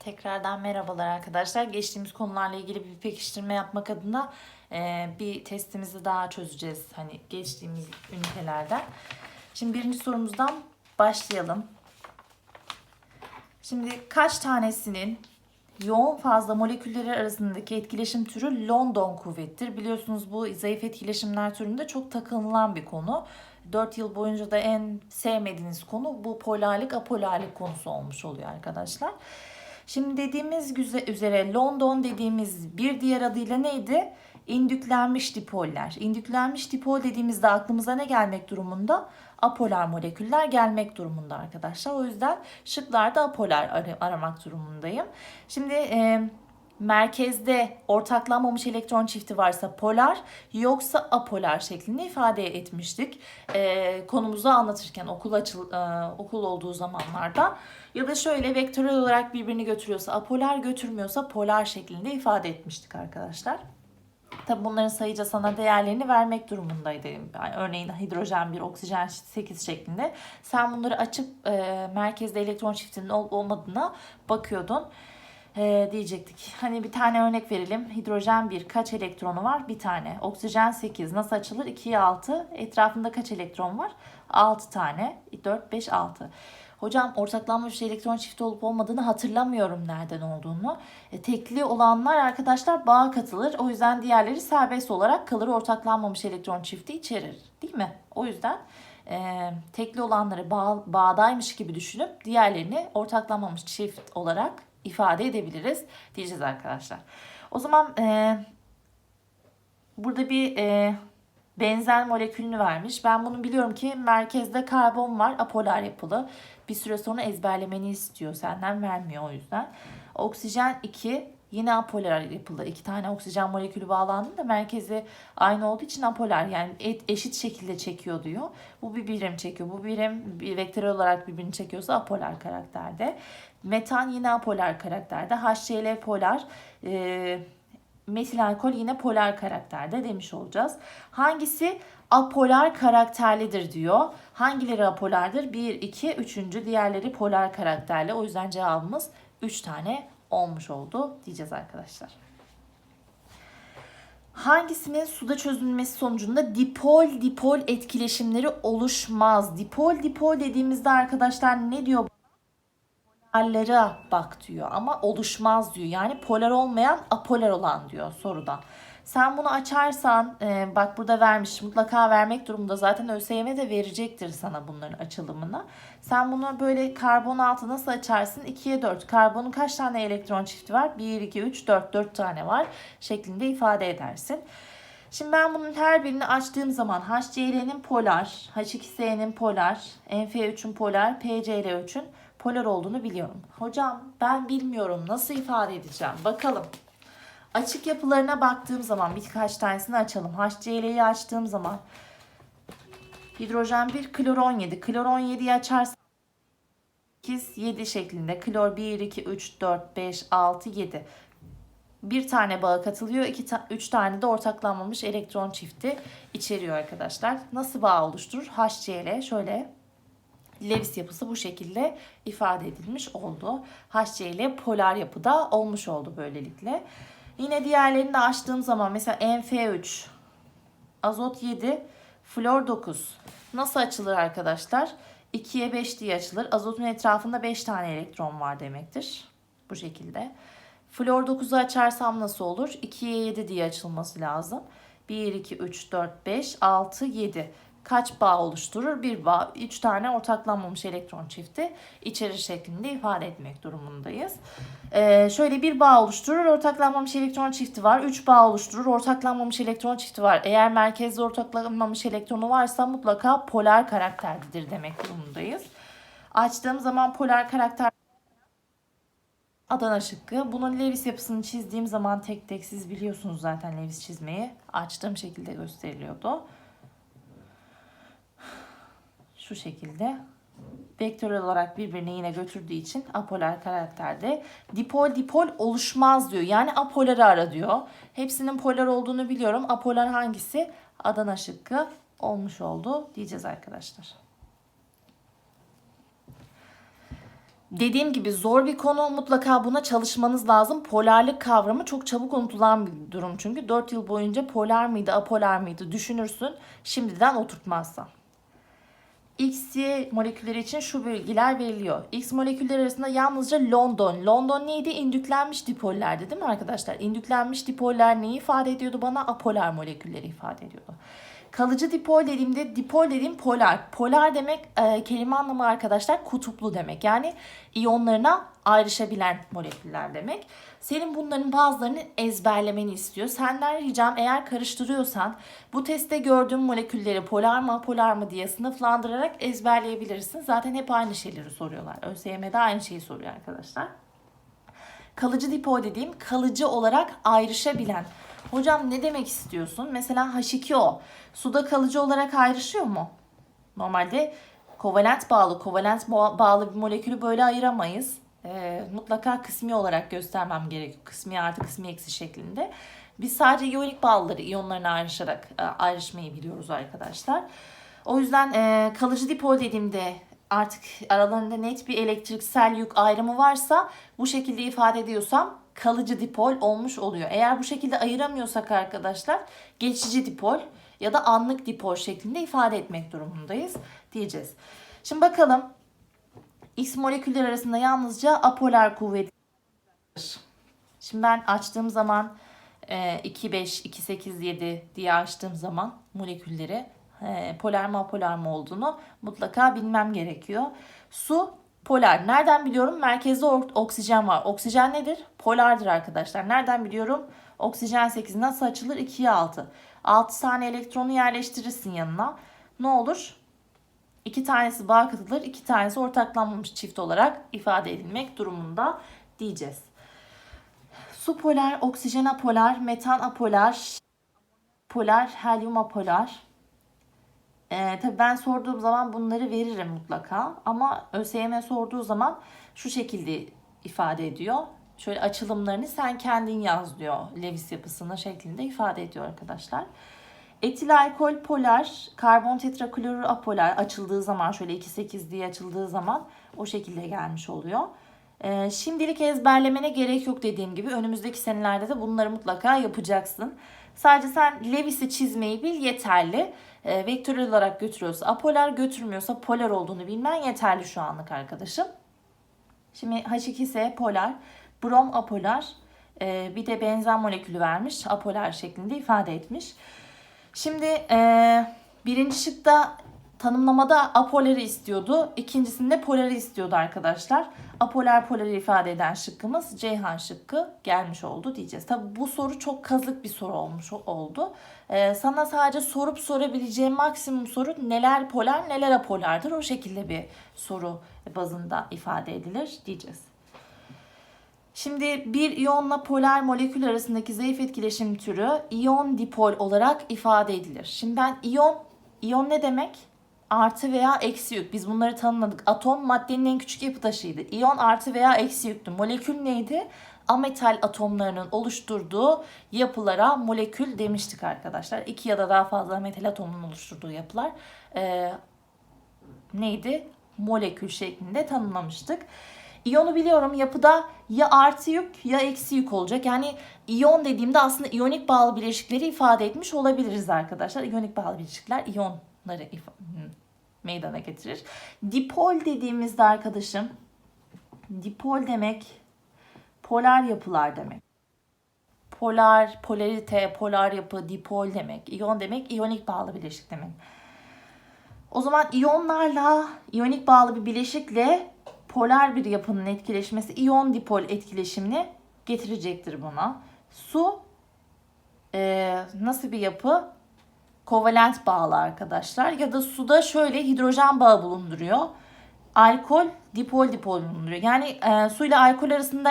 Tekrardan merhabalar arkadaşlar. Geçtiğimiz konularla ilgili bir pekiştirme yapmak adına e, bir testimizi daha çözeceğiz. Hani geçtiğimiz ünitelerden. Şimdi birinci sorumuzdan başlayalım. Şimdi kaç tanesinin yoğun fazla molekülleri arasındaki etkileşim türü London kuvvettir. Biliyorsunuz bu zayıf etkileşimler türünde çok takınılan bir konu. 4 yıl boyunca da en sevmediğiniz konu bu polarlık apolarlık konusu olmuş oluyor arkadaşlar. Şimdi dediğimiz üzere London dediğimiz bir diğer adıyla neydi? İndüklenmiş dipoller. İndüklenmiş dipol dediğimizde aklımıza ne gelmek durumunda? Apolar moleküller gelmek durumunda arkadaşlar. O yüzden şıklarda apolar ar- aramak durumundayım. Şimdi e, merkezde ortaklanmamış elektron çifti varsa polar yoksa apolar şeklinde ifade etmiştik. E, konumuzu anlatırken okul açıl e, okul olduğu zamanlarda ya da şöyle vektörel olarak birbirini götürüyorsa apolar götürmüyorsa polar şeklinde ifade etmiştik arkadaşlar. Tabi bunların sayıca sana değerlerini vermek durumundaydı. Yani örneğin hidrojen 1, oksijen 8 şeklinde. Sen bunları açıp e, merkezde elektron çiftinin olup olmadığına bakıyordun. E, diyecektik. Hani bir tane örnek verelim. Hidrojen 1 kaç elektronu var? Bir tane. Oksijen 8 nasıl açılır? 2'ye 6. Etrafında kaç elektron var? 6 tane. 4, 5, 6. Hocam ortaklanmış elektron çifti olup olmadığını hatırlamıyorum nereden olduğunu. E, tekli olanlar arkadaşlar bağa katılır. O yüzden diğerleri serbest olarak kalır. Ortaklanmamış elektron çifti içerir. Değil mi? O yüzden e, tekli olanları bağ, bağdaymış gibi düşünüp diğerlerini ortaklanmamış çift olarak ifade edebiliriz diyeceğiz arkadaşlar. O zaman e, burada bir e, benzer molekülünü vermiş. Ben bunu biliyorum ki merkezde karbon var apolar yapılı. Bir süre sonra ezberlemeni istiyor senden vermiyor o yüzden. Oksijen 2 yine apolar yapılı. İki tane oksijen molekülü bağlandığında merkezi aynı olduğu için apolar yani eşit şekilde çekiyor diyor. Bu bir birim çekiyor. Bu birim bir vektörel olarak birbirini çekiyorsa apolar karakterde. Metan yine apolar karakterde. HCl polar. Ee, metil alkol yine polar karakterde demiş olacağız. Hangisi apolar karakterlidir diyor. Hangileri apolardır? 1, 2, 3. Diğerleri polar karakterli. O yüzden cevabımız 3 tane olmuş oldu diyeceğiz arkadaşlar. Hangisinin suda çözülmesi sonucunda dipol dipol etkileşimleri oluşmaz? Dipol dipol dediğimizde arkadaşlar ne diyor? polarlara bak diyor ama oluşmaz diyor. Yani polar olmayan apolar olan diyor soruda. Sen bunu açarsan e, bak burada vermiş mutlaka vermek durumunda zaten ÖSYM de verecektir sana bunların açılımını. Sen bunu böyle karbon altı nasıl açarsın? 2'ye 4. Karbonun kaç tane elektron çifti var? 1, 2, 3, 4, 4 tane var şeklinde ifade edersin. Şimdi ben bunun her birini açtığım zaman HCl'nin polar, H2S'nin polar, NF3'ün polar, PCl3'ün polar olduğunu biliyorum. Hocam ben bilmiyorum nasıl ifade edeceğim bakalım. Açık yapılarına baktığım zaman birkaç tanesini açalım. HCl'yi açtığım zaman hidrojen 1, klor 17. Klor 17'yi açarsam 8, 7 şeklinde. Klor 1, 2, 3, 4, 5, 6, 7. Bir tane bağa katılıyor. 2 ta 3 tane de ortaklanmamış elektron çifti içeriyor arkadaşlar. Nasıl bağ oluşturur? HCl şöyle Lewis yapısı bu şekilde ifade edilmiş oldu. HCl polar yapıda olmuş oldu böylelikle. Yine diğerlerini de açtığım zaman mesela NF3, azot 7, flor 9. Nasıl açılır arkadaşlar? 2'ye 5 diye açılır. Azotun etrafında 5 tane elektron var demektir. Bu şekilde. Flor 9'u açarsam nasıl olur? 2'ye 7 diye açılması lazım. 1, 2, 3, 4, 5, 6, 7 kaç bağ oluşturur? Bir bağ, üç tane ortaklanmamış elektron çifti içerir şeklinde ifade etmek durumundayız. Ee, şöyle bir bağ oluşturur, ortaklanmamış elektron çifti var. Üç bağ oluşturur, ortaklanmamış elektron çifti var. Eğer merkezde ortaklanmamış elektronu varsa mutlaka polar karakterlidir demek durumundayız. Açtığım zaman polar karakter Adana şıkkı. Bunun Lewis yapısını çizdiğim zaman tek tek siz biliyorsunuz zaten Lewis çizmeyi. Açtığım şekilde gösteriliyordu şu şekilde vektörel olarak birbirine yine götürdüğü için apolar karakterde dipol dipol oluşmaz diyor. Yani apoları ara diyor. Hepsinin polar olduğunu biliyorum. Apolar hangisi? Adana şıkkı olmuş oldu diyeceğiz arkadaşlar. Dediğim gibi zor bir konu mutlaka buna çalışmanız lazım. Polarlık kavramı çok çabuk unutulan bir durum çünkü 4 yıl boyunca polar mıydı apolar mıydı düşünürsün şimdiden oturtmazsan. X, Y molekülleri için şu bilgiler veriliyor. X molekülleri arasında yalnızca London. London neydi? İndüklenmiş dipollerdi değil mi arkadaşlar? İndüklenmiş dipoller neyi ifade ediyordu bana? Apolar molekülleri ifade ediyordu. Kalıcı dipol dediğimde dipol dediğim polar. Polar demek e, kelime anlamı arkadaşlar kutuplu demek. Yani iyonlarına ayrışabilen moleküller demek. Senin bunların bazılarını ezberlemeni istiyor. Senden ricam eğer karıştırıyorsan bu testte gördüğün molekülleri polar mı apolar mı diye sınıflandırarak ezberleyebilirsin. Zaten hep aynı şeyleri soruyorlar. ÖSYM'de aynı şeyi soruyor arkadaşlar. Kalıcı dipol dediğim kalıcı olarak ayrışabilen. Hocam ne demek istiyorsun? Mesela H2O suda kalıcı olarak ayrışıyor mu? Normalde kovalent bağlı, kovalent ba- bağlı bir molekülü böyle ayıramayız. Ee, mutlaka kısmi olarak göstermem gerekiyor. Kısmi artı kısmi eksi şeklinde. Biz sadece iyonik bağlıları iyonlarına ayrışarak e, ayrışmayı biliyoruz arkadaşlar. O yüzden e, kalıcı dipol dediğimde artık aralarında net bir elektriksel yük ayrımı varsa bu şekilde ifade ediyorsam kalıcı dipol olmuş oluyor. Eğer bu şekilde ayıramıyorsak arkadaşlar geçici dipol ya da anlık dipol şeklinde ifade etmek durumundayız diyeceğiz. Şimdi bakalım X moleküller arasında yalnızca apolar kuvvet. Şimdi ben açtığım zaman e, 2, 5, 2, 8, 7 diye açtığım zaman molekülleri e, polar mı apolar mı olduğunu mutlaka bilmem gerekiyor. Su polar. Nereden biliyorum? Merkezde oksijen var. Oksijen nedir? Polardır arkadaşlar. Nereden biliyorum? Oksijen 8 nasıl açılır? 2'ye 6. 6 tane elektronu yerleştirirsin yanına. Ne olur? İki tanesi bağ katılır, iki tanesi ortaklanmamış çift olarak ifade edilmek durumunda diyeceğiz. Su polar, oksijen apolar, metan apolar, polar, helyum apolar. Ee, tabii ben sorduğum zaman bunları veririm mutlaka. Ama ÖSYM sorduğu zaman şu şekilde ifade ediyor. Şöyle açılımlarını sen kendin yaz diyor. Lewis yapısına şeklinde ifade ediyor arkadaşlar. Etil alkol polar, karbon tetraklorür apolar açıldığı zaman şöyle 2,8 diye açıldığı zaman o şekilde gelmiş oluyor. Ee, şimdilik ezberlemene gerek yok dediğim gibi. Önümüzdeki senelerde de bunları mutlaka yapacaksın. Sadece sen Lewis'i çizmeyi bil yeterli. Ee, vektörel olarak götürüyorsa apolar götürmüyorsa polar olduğunu bilmen yeterli şu anlık arkadaşım. Şimdi H2S polar, brom apolar, ee, bir de benzen molekülü vermiş. Apolar şeklinde ifade etmiş. Şimdi e, birinci şıkta tanımlamada apoları istiyordu. İkincisinde poları istiyordu arkadaşlar. Apolar poları ifade eden şıkkımız Ceyhan şıkkı gelmiş oldu diyeceğiz. Tabi bu soru çok kazık bir soru olmuş oldu. Ee, sana sadece sorup sorabileceğim maksimum soru neler polar neler apolardır o şekilde bir soru bazında ifade edilir diyeceğiz. Şimdi bir iyonla polar molekül arasındaki zayıf etkileşim türü iyon dipol olarak ifade edilir. Şimdi ben iyon, iyon ne demek? Artı veya eksi yük. Biz bunları tanımladık. Atom maddenin en küçük yapı taşıydı. İyon artı veya eksi yüktü. Molekül neydi? Ametal atomlarının oluşturduğu yapılara molekül demiştik arkadaşlar. İki ya da daha fazla metal atomunun oluşturduğu yapılar e, neydi? Molekül şeklinde tanımlamıştık. İyonu biliyorum yapıda ya artı yük ya eksi yük olacak. Yani iyon dediğimde aslında iyonik bağlı bileşikleri ifade etmiş olabiliriz arkadaşlar. İyonik bağlı bileşikler iyonları meydana getirir. Dipol dediğimizde arkadaşım dipol demek polar yapılar demek. Polar, polarite, polar yapı, dipol demek. İyon demek iyonik bağlı bileşik demek. O zaman iyonlarla, iyonik bağlı bir bileşikle polar bir yapının etkileşmesi iyon dipol etkileşimini getirecektir buna. Su e, nasıl bir yapı? Kovalent bağlı arkadaşlar. Ya da suda şöyle hidrojen bağı bulunduruyor. Alkol dipol dipol bulunduruyor. Yani e, su ile alkol arasında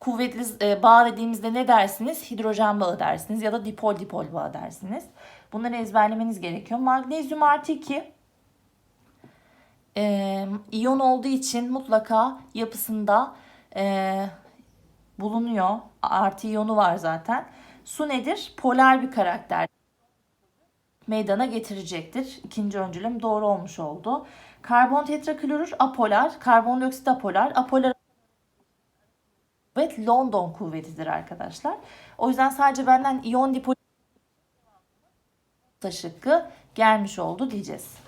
kuvvetli e, bağ dediğimizde ne dersiniz? Hidrojen bağı dersiniz ya da dipol dipol bağı dersiniz. Bunları ezberlemeniz gerekiyor. Magnezyum artı 2 e, iyon olduğu için mutlaka yapısında e, bulunuyor. Artı iyonu var zaten. Su nedir? Polar bir karakter meydana getirecektir. İkinci öncülüm doğru olmuş oldu. Karbon tetraklorür apolar, karbondioksit apolar, apolar kuvvet London kuvvetidir arkadaşlar. O yüzden sadece benden iyon dipol şıkkı gelmiş oldu diyeceğiz.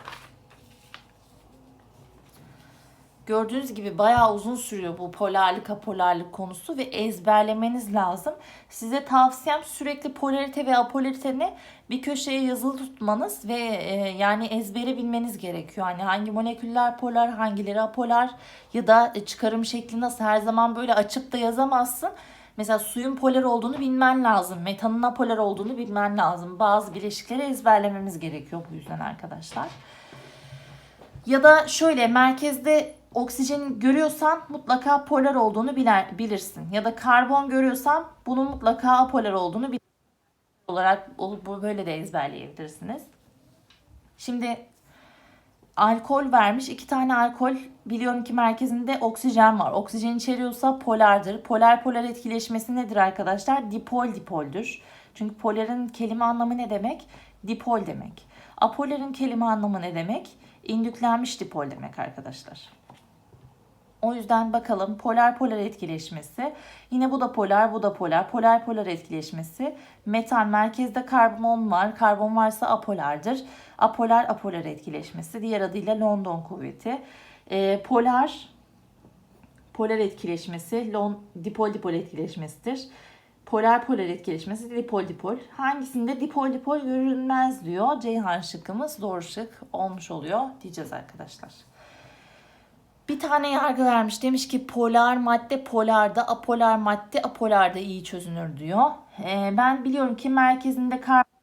Gördüğünüz gibi bayağı uzun sürüyor bu polarlık apolarlık konusu ve ezberlemeniz lazım. Size tavsiyem sürekli polarite ve apolariteni bir köşeye yazılı tutmanız ve e, yani ezbere bilmeniz gerekiyor. Hani hangi moleküller polar, hangileri apolar ya da çıkarım şekli nasıl her zaman böyle açıp da yazamazsın. Mesela suyun polar olduğunu bilmen lazım. Metanın apolar olduğunu bilmen lazım. Bazı bileşikleri ezberlememiz gerekiyor bu yüzden arkadaşlar. Ya da şöyle merkezde oksijen görüyorsan mutlaka polar olduğunu biler, bilirsin. Ya da karbon görüyorsan bunun mutlaka apolar olduğunu bilirsin. olarak böyle de ezberleyebilirsiniz. Şimdi alkol vermiş. iki tane alkol biliyorum ki merkezinde oksijen var. Oksijen içeriyorsa polardır. Polar polar etkileşmesi nedir arkadaşlar? Dipol dipoldür. Çünkü poların kelime anlamı ne demek? Dipol demek. Apoların kelime anlamı ne demek? İndüklenmiş dipol demek arkadaşlar. O yüzden bakalım polar polar etkileşmesi. Yine bu da polar, bu da polar. Polar polar etkileşmesi. Metal merkezde karbon var. Karbon varsa apolardır. Apolar apolar etkileşmesi. Diğer adıyla London kuvveti. Ee, polar polar etkileşmesi, lon, dipol dipol etkileşmesidir. Polar polar etkileşmesi dipol dipol. Hangisinde dipol dipol görülmez diyor. Ceyhan şıkkımız doğru şık olmuş oluyor diyeceğiz arkadaşlar. Bir tane yargı vermiş. Demiş ki polar madde polarda, apolar madde apolarda iyi çözünür diyor. Ee, ben biliyorum ki merkezinde karbon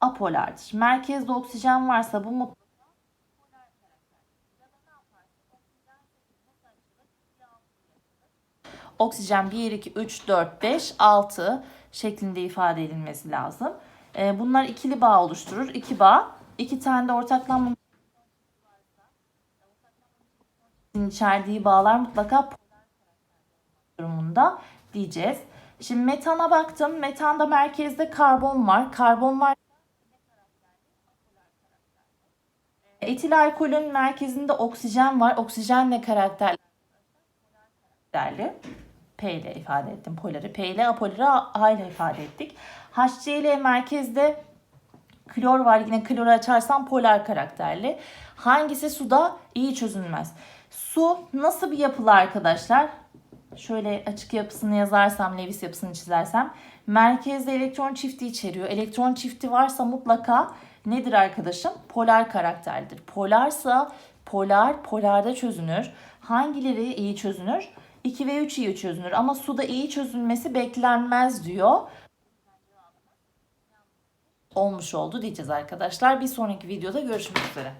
apolardır. Merkezde oksijen varsa bu mutlaka oksijen 1, 2, 3, 4, 5, 6 şeklinde ifade edilmesi lazım. Ee, bunlar ikili bağ oluşturur. İki bağ. iki tane de ortaklanma içerdiği bağlar mutlaka durumunda diyeceğiz. Şimdi metana baktım. Metanda merkezde karbon var. Karbon var. Etil alkolün merkezinde oksijen var. Oksijen ne karakterli? P ile ifade ettim poları. P ile apoları A ile ifade ettik. HCl merkezde klor var. Yine kloru açarsam polar karakterli. Hangisi suda iyi çözünmez? Su nasıl bir yapılı arkadaşlar? Şöyle açık yapısını yazarsam, Lewis yapısını çizersem. Merkezde elektron çifti içeriyor. Elektron çifti varsa mutlaka nedir arkadaşım? Polar karakterdir. Polarsa polar, polarda çözünür. Hangileri iyi çözünür? 2 ve 3 iyi çözünür ama suda iyi çözülmesi beklenmez diyor. Olmuş oldu diyeceğiz arkadaşlar. Bir sonraki videoda görüşmek üzere.